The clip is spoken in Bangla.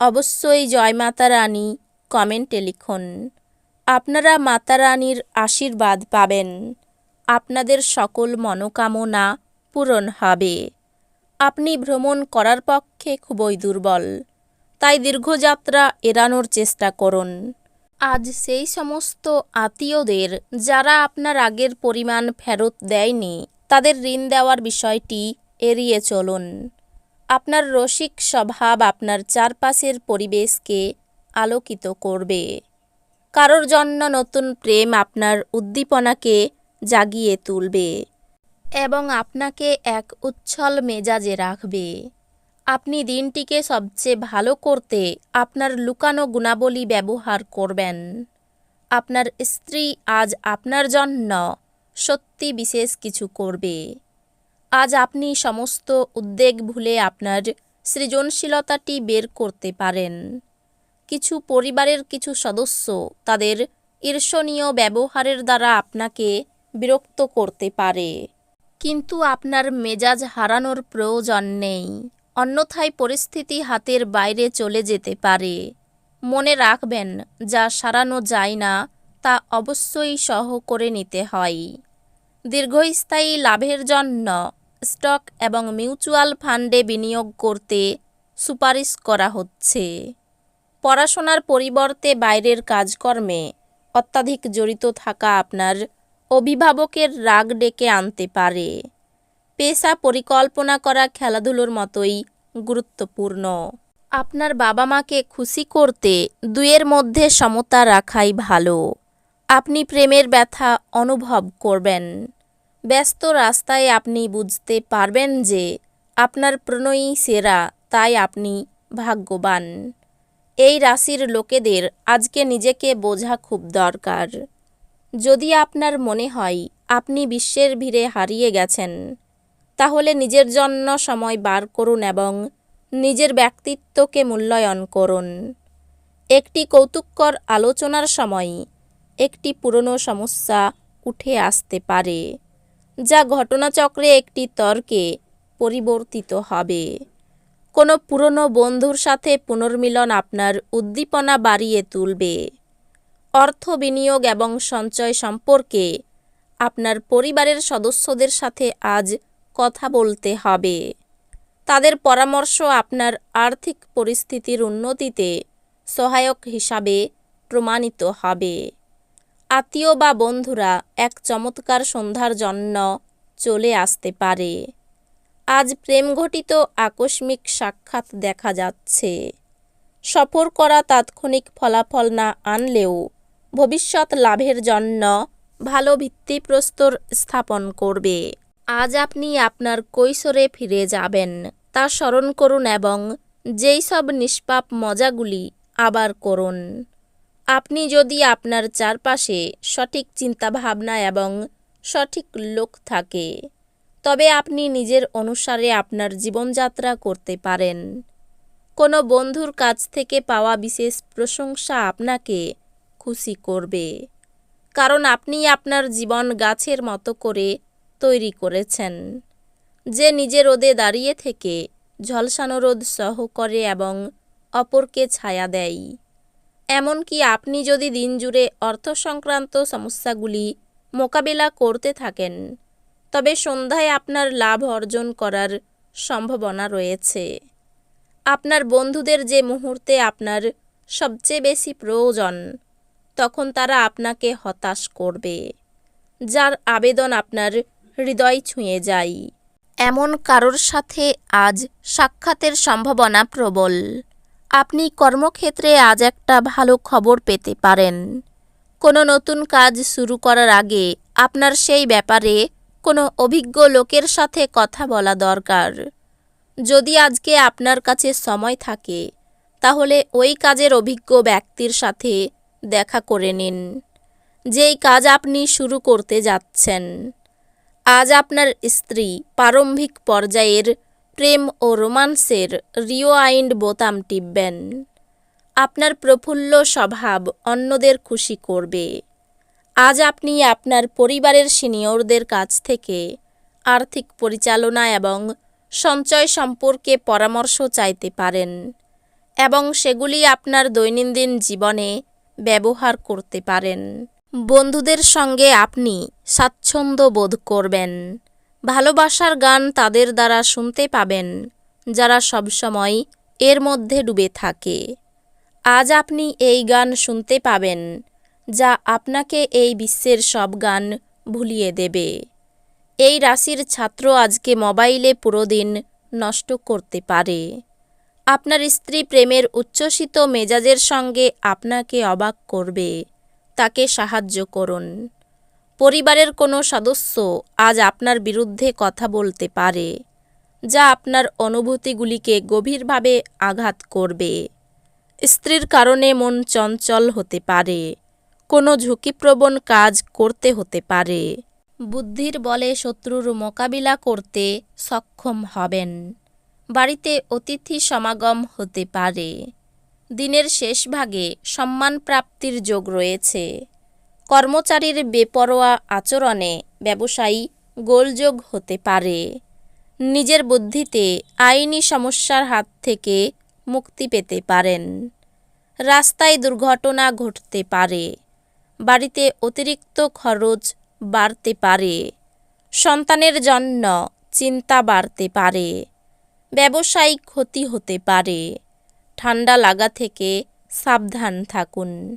অবশ্যই জয় মাতা রানী কমেন্টে লিখুন। আপনারা মাতা রানীর আশীর্বাদ পাবেন। আপনাদের সকল মনোকামনা পূরণ হবে। আপনি ভ্রমণ করার পক্ষে খুবই দুর্বল। তাই দীর্ঘযাত্রা এড়ানোর চেষ্টা করুন। আজ সেই সমস্ত আত্মীয়দের যারা আপনার আগের পরিমাণ ফেরত দেয়নি, তাদের ঋণ দেওয়ার বিষয়টি এড়িয়ে চলুন। আপনার রসিক স্বভাব আপনার চারপাশের পরিবেশকে আলোকিত করবে। কারোর জন্য নতুন প্রেম আপনার উদ্দীপনাকে জাগিয়ে তুলবে এবং আপনাকে এক উচ্ছল মেজাজে রাখবে। আপনি দিনটিকে সবচেয়ে ভালো করতে আপনার লুকানো গুণাবলী ব্যবহার করবেন। আপনার স্ত্রী আজ আপনার জন্য সত্যি বিশেষ কিছু করবে। আজ আপনি সমস্ত উদ্বেগ ভুলে আপনার সৃজনশীলতাটি বের করতে পারেন। কিছু পরিবারের কিছু সদস্য তাদের ঈর্ষণীয় ব্যবহারের দ্বারা আপনাকে বিরক্ত করতে পারে। কিন্তু আপনার মেজাজ হারানোর প্রয়োজন নেই। অন্যথায় পরিস্থিতি হাতের বাইরে চলে যেতে পারে। মনে রাখবেন, যা সারানো যায় না, তা অবশ্যই সহ করে নিতে হয়। দীর্ঘস্থায়ী লাভের জন্য স্টক এবং মিউচুয়াল ফান্ডে বিনিয়োগ করতে সুপারিশ করা হচ্ছে। পড়াশোনার পরিবর্তে বাইরের কাজকর্মে অত্যাধিক জড়িত থাকা আপনার অভিভাবকের রাগ ডেকে আনতে পারে। পেশা পরিকল্পনা করা খেলাধুলোর মতোই গুরুত্বপূর্ণ। আপনার বাবা মাকে খুশি করতে দুয়ের মধ্যে সমতা রাখাই ভালো। আপনি প্রেমের ব্যথা অনুভব করবেন। ব্যস্ত রাস্তায় আপনি বুঝতে পারবেন যে আপনার প্রণয়ী সেরা, তাই আপনি ভাগ্যবান। এই রাশির লোকেদের আজকে নিজেকে বোঝা খুব দরকার। যদি আপনার মনে হয় আপনি বিশ্বের ভিড়ে হারিয়ে গেছেন, তাহলে নিজের জন্য সময় বার করুন এবং নিজের ব্যক্তিত্বকে মূল্যায়ন করুন। একটি কৌতুককর আলোচনার সময় একটি পুরনো সমস্যা উঠে আসতে পারে। যা ঘটনাচক্রে একটি তর্কে পরিবর্তিত হবে। কোনো পুরনো বন্ধুর সাথে পুনর্মিলন আপনার উদ্দীপনা বাড়িয়ে তুলবে। অর্থ বিনিয়োগ এবং সঞ্চয় সম্পর্কে আপনার পরিবারের সদস্যদের সাথে আজ কথা বলতে হবে। তাদের পরামর্শ আপনার আর্থিক পরিস্থিতির উন্নতিতে সহায়ক হিসাবে প্রমাণিত হবে। আত্মীয় বা বন্ধুরা এক চমৎকার সন্ধ্যার জন্য চলে আসতে পারে। আজ প্রেমঘটিত আকস্মিক সাক্ষাৎ দেখা যাচ্ছে। সফর করা তাৎক্ষণিক ফলাফল না আনলেও ভবিষ্যৎ লাভের জন্য ভালো ভিত্তিপ্রস্তর স্থাপন করবে। আজ আপনি আপনার কৈশোরে ফিরে যাবেন, তা স্মরণ করুন এবং যেই সব নিষ্পাপ মজাগুলি আবার করুন। আপনি যদি আপনার চারপাশে সঠিক চিন্তাভাবনা এবং সঠিক লোক থাকে, তবে আপনি নিজের অনুসারে আপনার জীবনযাত্রা করতে পারেন। কোনো বন্ধুর কাছ থেকে পাওয়া বিশেষ প্রশংসা আপনাকে খুশি করবে, কারণ আপনি আপনার জীবন গাছের মতো করে তৈরি করেছেন, যে নিজে রোদে দাঁড়িয়ে থেকে ঝলসানো রোদ সহ করে এবং অপরকে ছায়া দেয়। এমনকি আপনি যদি দিন জুড়ে অর্থ সংক্রান্ত সমস্যাগুলি মোকাবেলা করতে থাকেন, তবে সন্ধ্যায় আপনার লাভ অর্জন করার সম্ভাবনা রয়েছে। আপনার বন্ধুদের যে মুহূর্তে আপনার সবচেয়ে বেশি প্রয়োজন, তখন তারা আপনাকে হতাশ করবে, যার আবেদন আপনার হৃদয় ছুঁয়ে যায়। এমন কারোর সাথে আজ সাক্ষাতের সম্ভাবনা প্রবল। আপনি কর্মক্ষেত্রে আজ একটা ভালো খবর পেতে পারেন। কোনো নতুন কাজ শুরু করার আগে আপনার সেই ব্যাপারে কোনো অভিজ্ঞ লোকের সাথে কথা বলা দরকার। যদি আজকে আপনার কাছে সময় থাকে, তাহলে ওই কাজের অভিজ্ঞ ব্যক্তির সাথে দেখা করে নিন। যেই কাজ আপনি শুরু করতে যাচ্ছেন, আজ আপনার স্ত্রী প্রারম্ভিক পর্যায়ের প্রেম ও রোমান্সের রিওয়াইন্ড বোতাম টিপবেন। আপনার প্রফুল্ল স্বভাব অন্যদের খুশি করবে। আজ আপনি আপনার পরিবারের সিনিয়রদের কাছ থেকে আর্থিক পরিচালনা এবং সঞ্চয় সম্পর্কে পরামর্শ চাইতে পারেন এবং সেগুলি আপনার দৈনন্দিন জীবনে ব্যবহার করতে পারেন। বন্ধুদের সঙ্গে আপনি স্বাচ্ছন্দ্য বোধ করবেন। ভালোবাসার গান তাদের দ্বারা শুনতে পাবেন, যারা সবসময় এর মধ্যে ডুবে থাকে। আজ আপনি এই গান শুনতে পাবেন, যা আপনাকে এই বিশ্বের সব গান ভুলিয়ে দেবে। এই রাশির ছাত্র আজকে মোবাইলে পুরো দিন নষ্ট করতে পারে। আপনার স্ত্রী প্রেমের উচ্ছ্বসিত মেজাজের সঙ্গে আপনাকে অবাক করবে। তাকে সাহায্য করুন। পরিবারের কোনো সদস্য আজ আপনার বিরুদ্ধে কথা বলতে পারে, যা আপনার অনুভূতিগুলিকে গভীরভাবে আঘাত করবে। স্ত্রীর কারণে মন চঞ্চল হতে পারে, কোনো ঝুঁকিপ্রবণ কাজ করতে হতে পারে। বুদ্ধির বলে শত্রুর মোকাবিলা করতে সক্ষম হবেন। বাড়িতে অতিথি সমাগম হতে পারে। দিনের শেষ ভাগে সম্মান প্রাপ্তির যোগ রয়েছে। কর্মচারীর বেপরোয়া আচরণে ব্যবসায়ী গোলযোগ হতে পারে। নিজের বুদ্ধিতে আইনি সমস্যার হাত থেকে মুক্তি পেতে পারেন। রাস্তায় দুর্ঘটনা ঘটতে পারে। বাড়িতে অতিরিক্ত খরচ বাড়তে পারে। সন্তানের জন্য চিন্তা বাড়তে পারে। ব্যবসায়িক ক্ষতি হতে পারে। ঠান্ডা লাগা থেকে সাবধান থাকুন।